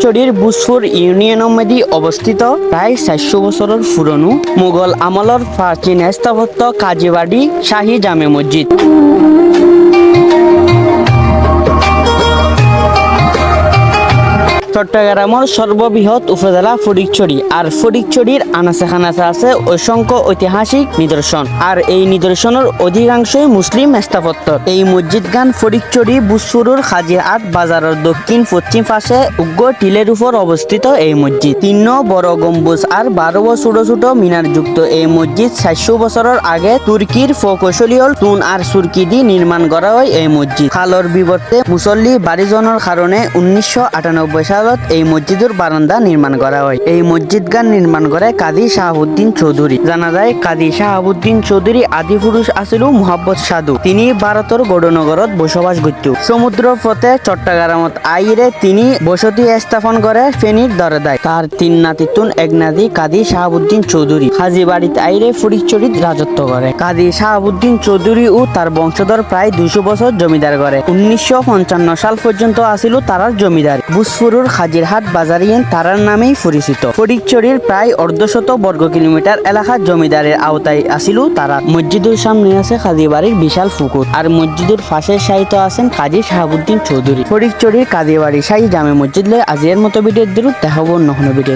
ফটিকচুরির বুসফুর union মেদি অবস্থিত প্রায় চারশো বছরের পুরনো মোগল আমলের প্রাচীন স্থাপত্য কাজীবাড়ি শাহী জামে মসজিদ। চট্টগ্রামের সর্ববৃহৎ উপজেলা ফটিকছড়ি আর ফটিকছড়ির আনাচে খানাচে আছে অসংখ্য ঐতিহাসিক নিদর্শন আর এই নিদর্শনের অধিকাংশই মুসলিম স্থাপত্য। এই মসজিদ গান ফটিকছড়ি বুসফুরুর হাজিরহাট বাজারের দক্ষিণ পশ্চিম পাশে উগ্র টিলের উপর অবস্থিত এই মসজিদ তিন বড় গম্বুজ আর বারো ছোট ছোট মিনার যুক্ত এই মসজিদ চারশো বছরের আগে তুর্কির প্রকৌশলীয় তুন আর সুরকি দিয়ে নির্মাণ করা হয় এই মসজিদ খালর বিবর্তে মুসল্লি বাড়িজনের কারণে উনিশশো আটানব্বই সালত এই মসজিদের বারান্দা নির্মাণ করা হয়। এই মসজিদ গান নির্মাণ করে কাজী শাহাবুদ্দিন চৌধুরী জানা যায়, কাজী শাহাবুদ্দিন চৌধুরী আদি পুরুষ আছিল মোহাম্মদ সাধু। তিনি ভারতের গৌরনগরত বসবাস করত সমুদ্র পথে চট্টগ্রামত আইরে তিনি বসতি স্থাপন করে ফেনীর দরে দেয় তার তিন নাতিতুন এক নাতি কাজী শাহাবুদ্দিন চৌধুরী হাজি বাড়িতে আইরে ফরিদচরিত রাজত্ব করে কাজী শাহাবুদ্দিন চৌধুরী ও তার বংশধর প্রায় দুশো বছর জমিদার করে উনিশশো পঞ্চান্ন সাল পর্যন্ত আসিল তারার জমিদার বুসফুরুর হাজিরহাট বাজারিয়েন তারার নামেই পরিচিত। ফটিকচুরির প্রায় অর্ধশত বর্গ কিলোমিটার এলাকা জমিদারের আওতায় আসিল তারা। মসজিদের সামনে আছে কাজীবাড়ির বিশাল পুকুর। আর মসজিদের পাশে সাহিত্য আছেন কাজী শাহাবুদ্দিন চৌধুরী। ফটিকচুরির কাজীবাড়ি শাহী জামে মসজিদ লয় আজিয়ার মতো ভিডিও দূর দেখাবো নহন ভিডিও